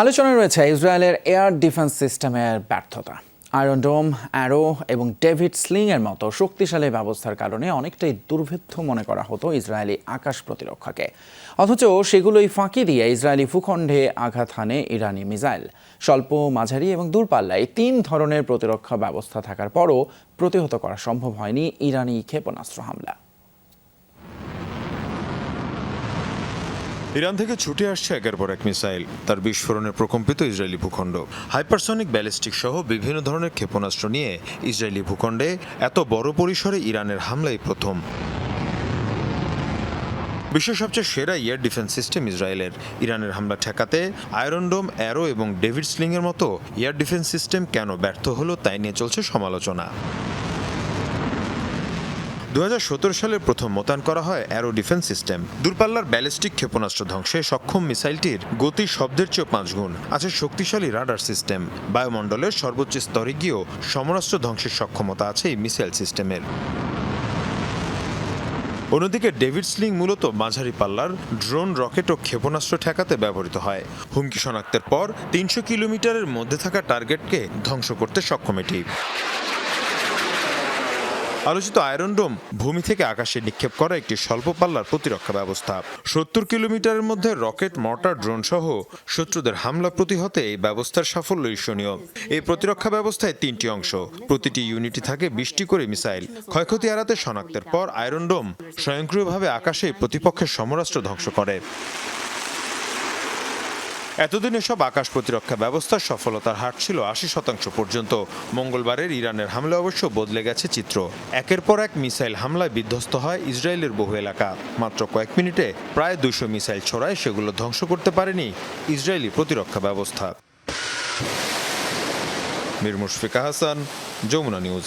আলোচনায় রয়েছে ইসরায়েলের এয়ার ডিফেন্স সিস্টেমের ব্যর্থতা। আয়রন ডোম অ্যারো এবং ডেভিড স্লিংয়ের মতো শক্তিশালী ব্যবস্থার কারণে অনেকটাই দুর্ভেদ্য মনে করা হতো ইসরায়েলি আকাশ প্রতিরক্ষাকে। অথচ সেগুলোই ফাঁকি দিয়ে ইসরায়েলি ভূখণ্ডে আঘাত হানে ইরানি মিসাইল। স্বল্প, মাঝারি এবং দূরপাল্লায় তিন ধরনের প্রতিরক্ষা ব্যবস্থা থাকার পরও প্রতিহত করা সম্ভব হয়নি ইরানি ক্ষেপণাস্ত্র হামলা। ইরান থেকে ছুটে আসছে একের পর এক মিসাইল। তার বিস্ফোরণে প্রকম্পিত ইসরায়েলি ভূখণ্ড। হাইপারসনিক ব্যালিস্টিক সহ বিভিন্ন ধরনের ক্ষেপণাস্ত্র নিয়ে ইসরায়েলি ভূখণ্ডে এত বড় পরিসরে ইরানের হামলাই প্রথম। বিশ্বের সবচেয়ে সেরা এয়ার ডিফেন্স সিস্টেম ইসরায়েলের। ইরানের হামলা ঠেকাতে আয়রনডোম অ্যারো এবং ডেভিড স্লিংয়ের মতো এয়ার ডিফেন্স সিস্টেম কেন ব্যর্থ হলো তাই নিয়ে চলছে সমালোচনা। দু হাজার সতেরো সালে প্রথম মোতায়েন করা হয় অ্যারো ডিফেন্স সিস্টেম। দূরপাল্লার ব্যালিস্টিক ক্ষেপণাস্ত্র ধ্বংসে সক্ষম মিসাইলটির গতি শব্দের চেয়েও পাঁচ গুণ। আছে শক্তিশালী রাডার সিস্টেম। বায়ুমণ্ডলের সর্বোচ্চ স্তরে গিয়েও সমরাস্ত্র ধ্বংসের সক্ষমতা আছে এই মিসাইল সিস্টেমের। অন্যদিকে ডেভিড স্লিং মূলত মাঝারি পাল্লার ড্রোন, রকেট ও ক্ষেপণাস্ত্র ঠেকাতে ব্যবহৃত হয়। হুমকি শনাক্তের পর তিনশো কিলোমিটারের মধ্যে থাকা টার্গেটকে ধ্বংস করতে সক্ষম এটি। আলোচিত আয়রন ডোম ভূমি থেকে আকাশে নিক্ষেপ করা একটি স্বল্প পাল্লার প্রতিরক্ষা ব্যবস্থা। সত্তর কিলোমিটারের মধ্যে রকেট, মর্টার ড্রোন সহ শত্রুদের হামলা প্রতিহতে এই ব্যবস্থার সাফল্য ঈর্ষণীয়। এই প্রতিরক্ষা ব্যবস্থায় তিনটি অংশ, প্রতিটি ইউনিটই থাকে বিশটি করে মিসাইল। ক্ষয়ক্ষতি এড়াতে শনাক্তের পর আয়রন ডোম স্বয়ংক্রিয়ভাবে আকাশে প্রতিপক্ষের সমরাষ্ট্র ধ্বংস করে। এতদিন এসব আকাশ প্রতিরক্ষা ব্যবস্থার সফলতার হার ছিল আশি শতাংশ পর্যন্ত। মঙ্গলবারের ইরানের হামলা অবশ্য বদলে গেছে চিত্র। একের পর এক মিসাইল হামলায় বিধ্বস্ত হয় ইসরায়েলের বহু এলাকা। মাত্র কয়েক মিনিটে প্রায় দুশো মিসাইল ছড়ায় সেগুলো ধ্বংস করতে পারেনি ইসরায়েলি প্রতিরক্ষা ব্যবস্থা। মীর মুশফিকা হাসান যমুনা নিউজ।